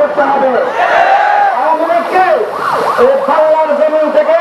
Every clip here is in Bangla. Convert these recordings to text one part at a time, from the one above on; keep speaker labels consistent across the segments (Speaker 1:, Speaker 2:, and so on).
Speaker 1: করতে হবে। আমাদেরকে এই বাংলার জমিন থেকে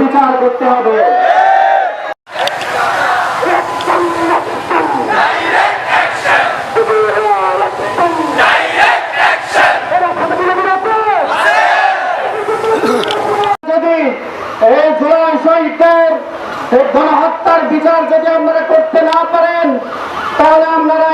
Speaker 1: বিচার করতে হবে। বিচার যদি আপনারা করতে না পারেন তাহলে আপনারা